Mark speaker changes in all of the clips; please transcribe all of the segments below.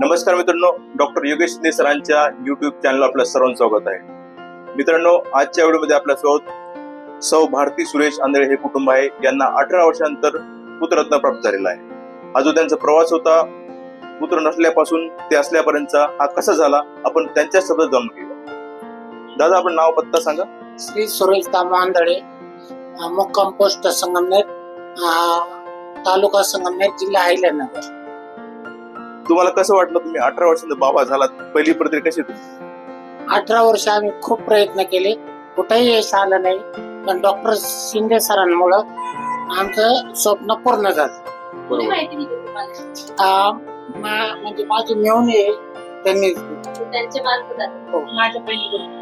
Speaker 1: नमस्कार मित्रांनो डॉक्टर योगेश शिंदे सरांच्या युट्यूब चॅनल आपलं सर्वांचं स्वागत आहे. मित्रांनो आजच्या व्हिडिओमध्ये आपल्यासोबत सौ भारती सुरेश आंधळे हे कुटुंब आहे. यांना अठरा वर्षानंतर पुत्ररत्न प्राप्त झालेला आहे. हा जो त्यांचा प्रवास होता पुत्र नसल्यापासून ते असल्यापर्यंतचा हा कसा झाला आपण त्यांच्या शब्दात जाणून घेऊया. दादा आपण नाव पत्ता सांगा.
Speaker 2: श्री सुरेश दामा आंधळे अं, मुक्काम पोस्ट संगमनेर तालुका संगमनेर जिल्हा अहिल्यानगर.
Speaker 1: तुम्हाला कसं वाटलं तुम्ही अठरा वर्षांचा बाबा झालात? पहिली प्रतिक्रिया कशी होती?
Speaker 2: अठरा वर्ष आम्ही खूप प्रयत्न केले. कुठेही यश आलं नाही. पण डॉक्टर शिंदे सरांमुळं आमचं स्वप्न पूर्ण झालं.
Speaker 3: कोणी माहिती दिली तुम्हाला?
Speaker 2: अं, मा- म्हणजे माझी मेवणी आहे त्यांनी. हो.
Speaker 3: माझ्या बहिणीकडून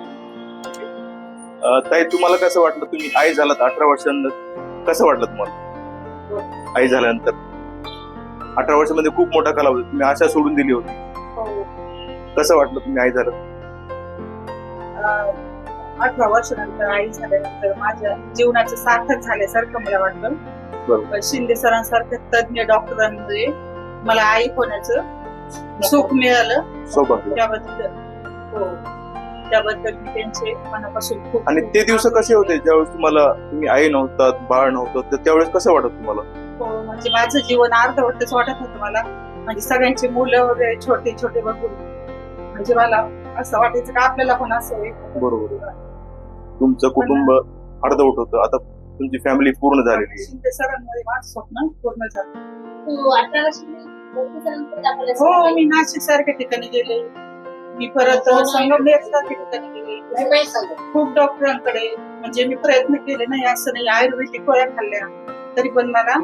Speaker 1: अं, ताई तुम्हाला कसं वाटलं? तुम्ही आई झालात अठरा वर्षांनंतर. कसं वाटलं तुम्हाला? आई झाल्यानंतर. अठरा वर्षामध्ये खूप मोठा कालावधी तुम्ही आशा सोडून दिली होती. कसं वाटलं तुम्ही आई झालं?
Speaker 4: अठरा वर्षानंतर आई झाल्यानंतर माझ्या जीवनाचं सार्थक झाल्यासारखं मला. पण शिंदे सरांसारख्या तज्ञ डॉक्टरांमुळे मला आई होण्याचं सुख मिळालं. त्याबद्दल हो. त्याबद्दल मी त्यांचे मनापासून खूप
Speaker 1: आणि ते दिवस कसे होते? ज्यावेळेस तुम्हाला तुम्ही आई नव्हतात बाळ नव्हतं त्यावेळेस कसं वाटत तुम्हाला?
Speaker 4: हो, म्हणजे माझं जीवन अर्धवटच वाटत होतं मला. म्हणजे सगळ्यांची मुलं वगैरे छोटे छोटे बघून. म्हणजे मला असं वाटायचं का आपल्याला पण असं.
Speaker 1: बरोबर तुमचं कुटुंब अर्धवट होतं. आता तुमची फॅमिली पूर्ण
Speaker 4: शिंदे सरांमुळे माझं स्वप्न पूर्ण झालं. हो
Speaker 3: असेल.
Speaker 4: मी नाशिक सारख्या ठिकाणी गेले. मी परत संगमनेर सारख्या ठिकाणी गेले.
Speaker 2: काय सांगू
Speaker 4: खूप डॉक्टरांकडे म्हणजे मी प्रयत्न केले नाही असं नाही. आयुर्वेदिक गोळ्या खाल्ल्या. तरी पण मला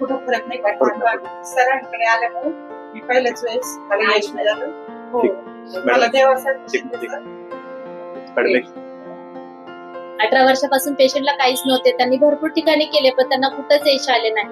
Speaker 4: कुठं फरक नाही
Speaker 1: नाही.
Speaker 4: सरांकडे आल्यामुळे मी पहिल्याच वेळेस मला यश मिळालं हो.
Speaker 1: ठीक.
Speaker 4: मला देवासाठी
Speaker 3: अठरा वर्षापासून पेशंटला काहीच नव्हते. त्यांनी भरपूर ठिकाणी केले पण त्यांना कुठंच यश आले नाही.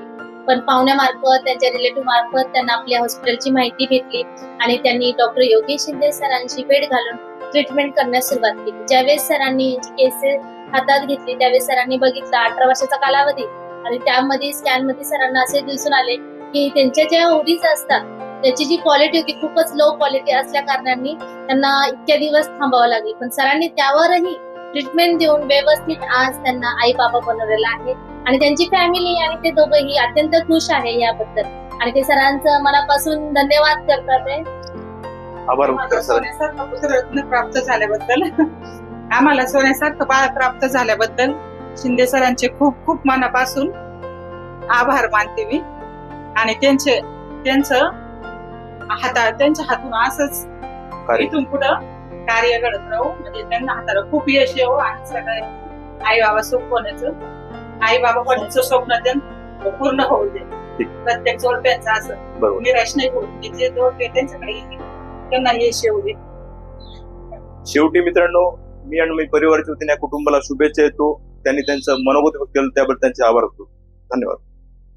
Speaker 3: पण पाहुण्यामार्फत त्यांच्या रिलेटिव्ह मार्फत त्यांना आपल्या हॉस्पिटलची माहिती भेटली आणि त्यांनी डॉक्टर योगेश शिंदे सरांशी भेट घालून ट्रीटमेंट करण्यास सुरुवात केली. ज्यावेळेस सरांनी केसेस हातात घेतली त्यावेळेस सरांनी बघितलं अठरा वर्षाचा कालावधी आणि त्यामध्ये स्कॅनमध्ये सरांना असे दिसून आले की त्यांच्या ज्या ओढीज असतात त्याची जी क्वालिटी होती खूपच लो क्वालिटी असल्या कारणाने त्यांना इतक्या दिवस थांबावं लागले. पण सरांनी त्यावरही ट्रीटमेंट देऊन व्यवस्थित आज त्यांना आई बाबा बनवलेला आहे. आणि त्यांची फॅमिली आणि ते दोघंही अत्यंत खुश आहे याबद्दल. आणि ते सरांचं मनापासून धन्यवाद करतात आहे.
Speaker 1: आभार.
Speaker 4: सोन्यासारखं प्राप्त झाल्याबद्दल. आम्हाला सोन्यासारखं बाळ प्राप्त झाल्याबद्दल शिंदे सरांचे खूप खूप मनापासून आभार मानते मी. आणि त्यांचे त्यांचं हाता त्यांच्या हातून असंच. इथून पुढं कार्य घडत राहू. म्हणजे त्यांना हाताला खूप यश येऊ आणि सगळे आई बाबा सुख होण्याचं आई बाबा होण्याचं स्वप्न त्यांना पूर्ण होऊ दे. प्रत्येक जोडप्यांचं असं निराश नाही होऊ दे. जे जोडपे त्यांच्याकडे त्यांना यश येऊ दे.
Speaker 1: शेवटी मित्रांनो मी आणि मी परिवाराच्या वतीने कुटुंबाला शुभेच्छा येतो त्यांनी त्यांचं मनोगत व्यक्त केलं त्याबद्दल त्यांचे आभार करतो धन्यवाद.